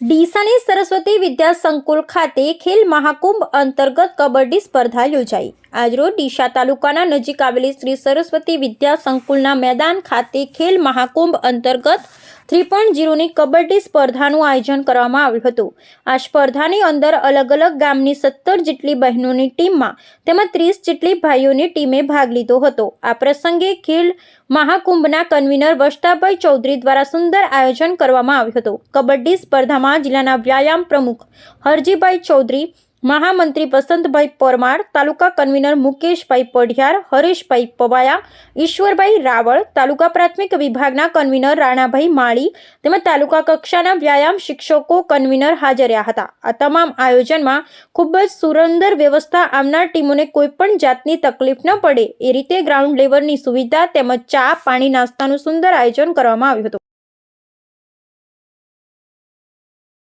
ડીસાની સરસ્વતી વિદ્યા સંકુલ ખાતે ખેલ મહાકુંભ અંતર્ગત કબડ્ડી સ્પર્ધા યોજાઈ. આજરોજ ડીસા તાલુકાના નજીક આવેલી શ્રી સરસ્વતી વિદ્યા સંકુલના મેદાન ખાતે ખેલ મહાકુંભ અંતર્ગત થ્રી પોઈન્ટ ઝીરોની કબડ્ડી સ્પર્ધાનું આયોજન કરવામાં આવ્યું હતું. આ સ્પર્ધાની અંદર અલગ અલગ ગામની સત્તર જેટલી બહેનોની ટીમમાં તેમજ ત્રીસ જેટલી ભાઈઓની ટીમે ભાગ લીધો હતો. આ પ્રસંગે ખેલ મહાકુંભના કન્વીનર વષ્ટાભાઈ ચૌધરી દ્વારા સુંદર આયોજન કરવામાં આવ્યું હતું. કબડ્ડી સ્પર્ધામાં જિલ્લાના વ્યાયામ પ્રમુખ હરજીભાઈ ચૌધરી મહામંત્રી વસંતભાઈ પરમાર, તાલુકા કન્વીનર મુકેશભાઈ પઢિયાર, હરેશભાઈ પવાયા, ઈશ્વરભાઈ રાવળ, તાલુકા પ્રાથમિક વિભાગના કન્વીનર રાણાભાઈ માળી તેમજ તાલુકા કક્ષાના વ્યાયામ શિક્ષકો કન્વીનર હાજર રહ્યા હતા. આ તમામ આયોજનમાં ખૂબ જ સુરંદર વ્યવસ્થા આવનાર ટીમોને કોઈપણ જાતની તકલીફ ન પડે, એ રીતે ગ્રાઉન્ડ લેવલની સુવિધા તેમજ ચા, પાણી, નાસ્તાનું સુંદર આયોજન કરવામાં આવ્યું હતું.